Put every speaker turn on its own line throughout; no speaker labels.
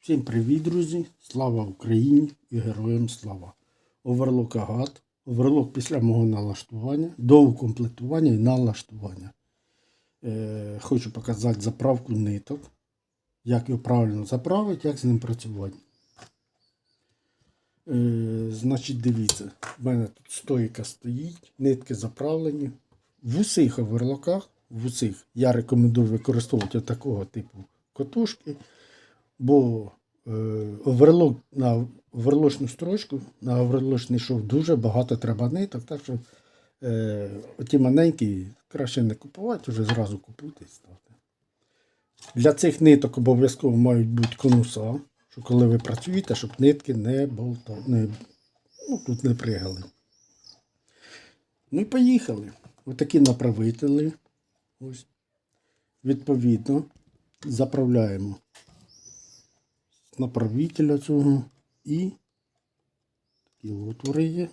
Всім привіт, друзі! Слава Україні і героям слава! Оверлок Агат, оверлок після мого налаштування, до укомплектування і налаштування. Е, хочу показати заправку ниток, як його правильно заправити, як з ним працювати. Е, значить, дивіться, в мене тут стойка стоїть, нитки заправлені. В усіх оверлоках, в усіх я рекомендую використовувати такого типу котушки, бо е, оверлок на оверлочну строчку, на оверлочний шов дуже багато треба ниток, так що е, оті маленькі краще не купувати, вже зразу купуйте і ставте. Для цих ниток обов'язково мають бути конуса, що коли ви працюєте, щоб нитки не болтали, не, ну, тут не пригали. Ну і поїхали. Отакі направителі. Ось. Відповідно, заправляємо направителя цього і такі отвори є.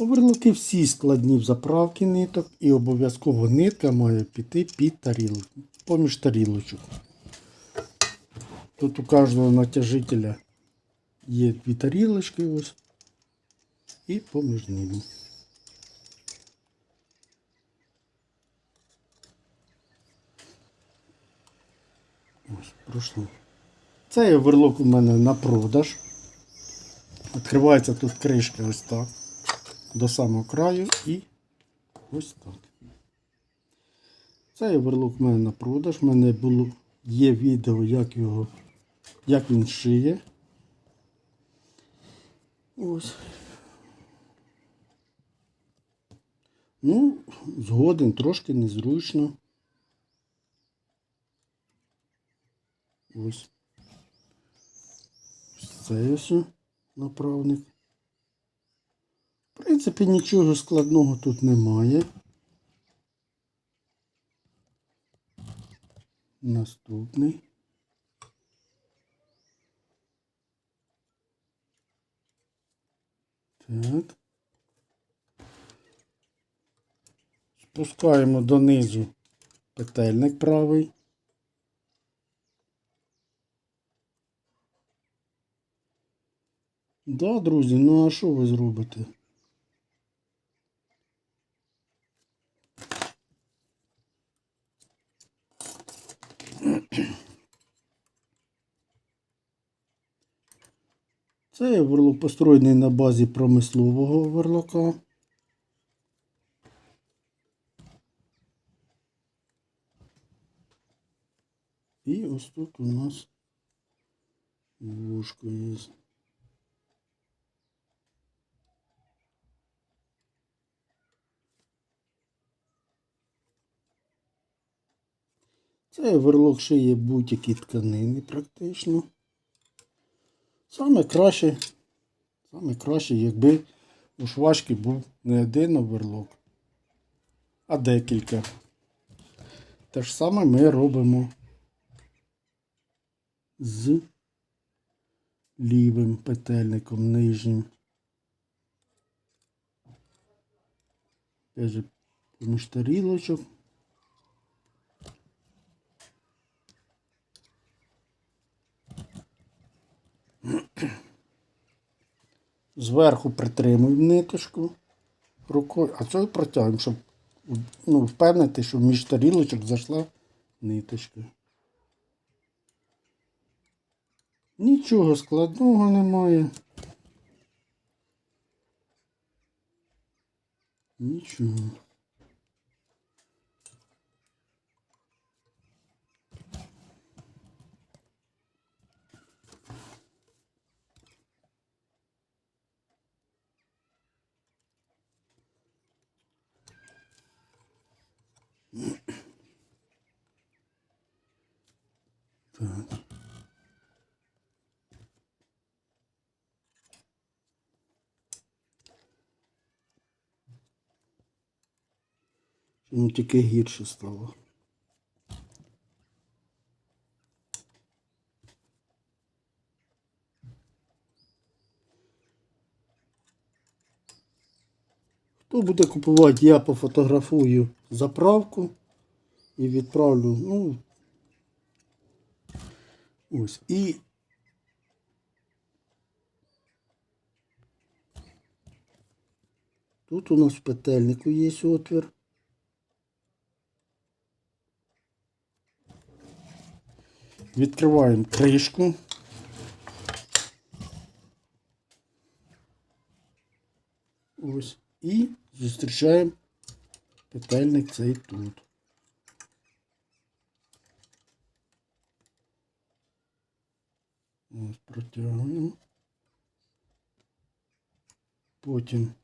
Оверлоки всі складні в заправки ниток і обов'язково нитка має піти під тарілку, поміж тарілочок. Тут у кожного натяжителя є дві тарілочки ось і поміж ними. Ось. Цей оверлок у мене на продаж. Відкривається тут кришка ось так. До самого краю і ось так. Цей оверлок у мене на продаж. У мене було, є відео, як його, як він шиє. Ось. Ну, згоден, трошки незручно. Ось. Це направник. В принципі, нічого складного тут немає. Наступний. Так. Спускаємо донизу петельник правий. Да, друзі, ну а що ви зробите? Це оверлок построєний на базі промислового оверлока. І ось тут у нас вушко є. Це оверлок шиє будь-які тканини практично. Саме краще, саме краще, якби у швачки був не один оверлок, а декілька. Те ж саме ми робимо з лівим петельником нижнім. Же, поміж тарілочок. Зверху притримуємо ниточку рукою, а цю протягуємо, щоб ну, впевнити, що між тарілочок зайшла ниточка. Нічого складного немає. Нічого. Так. Ну, тільки гірше стало. Хто буде купувати, я пофотографую заправку. і відправлю, ну. Ось. І тут у нас в петельнику є отвір. Відкриваємо кришку. Ось. І зустрічаємо петельник цей тут. Ось протягуємо. Потім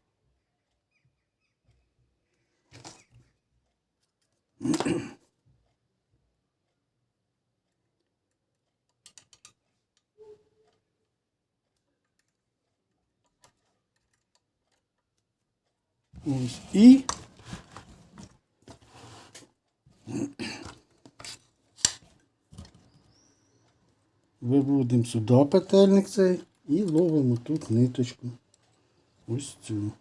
ось і виводимо сюди петельник цей і ловимо тут ниточку. Ось цю.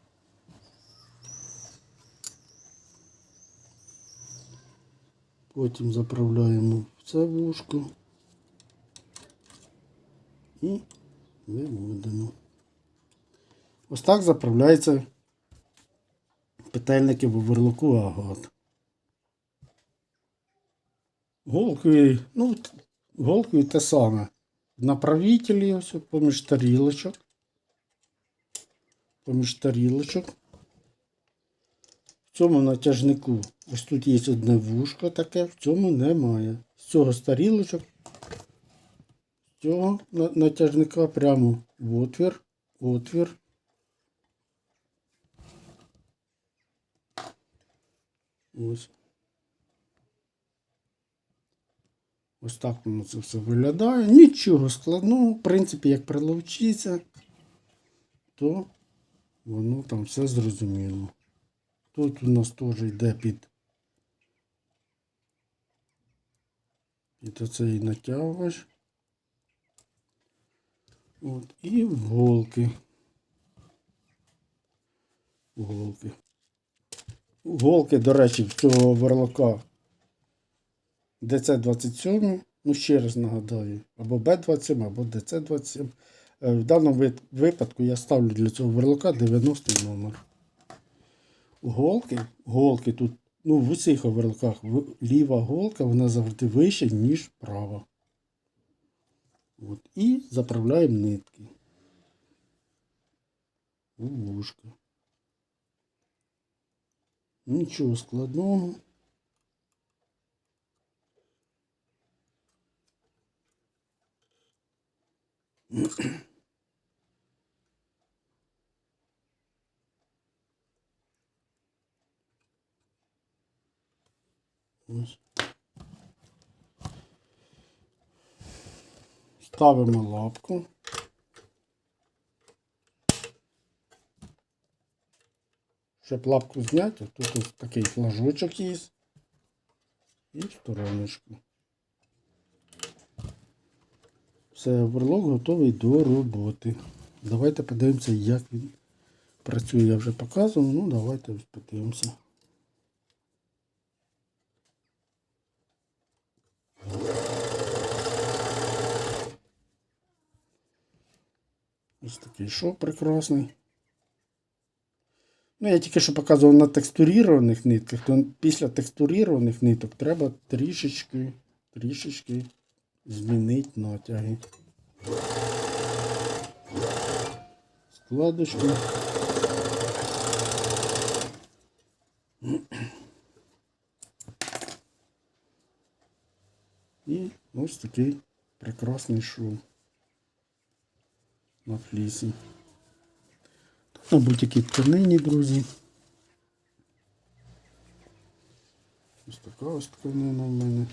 Потім заправляємо в це вушко і виводимо. Ось так заправляється петельники в оверлоку агат. Голкою, ну, голкою те саме. Направителі ось поміж тарілочок. Поміж тарілочок. В цьому натяжнику ось тут є одне вушко таке, в цьому немає. З цього з тарілочок, з цього натяжника прямо в отвір, отвір. Ось. Ось так воно це все виглядає. Нічого складного. В принципі, як приловчиться, то воно там все зрозуміло. Тут у нас теж йде під, під оцей натягувач. От, і голки. Голки. Голки, до речі, в цього верлока ДЦ-27, ну ще раз нагадаю, або Б27, або ДЦ-27. Е, В даному випадку я ставлю для цього верлока 90 номер. Голки, голки тут, ну в усіх оверлоках ліва голка, вона завжди вища, ніж права. От. І заправляємо нитки. У вушко. Нічого складного. Ставимо лапку. Щоб лапку зняти, тут такий флажочок є. І стороночку. Все, верлок готовий до роботи. Давайте подивимося, як він працює. Я вже показував, ну давайте подивимося. Ось такий шов прекрасний. Ну, я тільки що показував на текстурірованих нитках, то після текстурірованих ниток треба трішечки, трішечки змінити натяги. Складочку. І ось такий прекрасний шов на флісі. На будь-якій тканині, друзі. Ось така ось тканина в мене.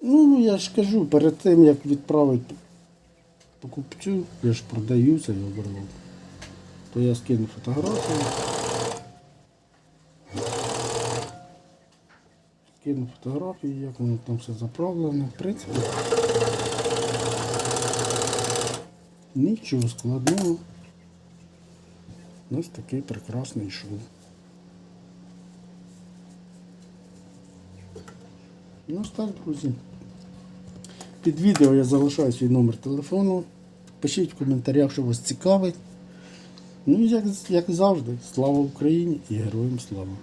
Ну, я ж кажу, перед тим як відправити покупцю, я ж продаю цей оверлок, то я скину фотографію. Скину фотографії, як воно там все заправлено. В принципі, Нічого складного. Ось такий прекрасний шов. Ну так, друзі. Під відео я залишаю свій номер телефону. Пишіть в коментарях, що вас цікавить. Ну, як, як завжди, слава Україні і героям слава!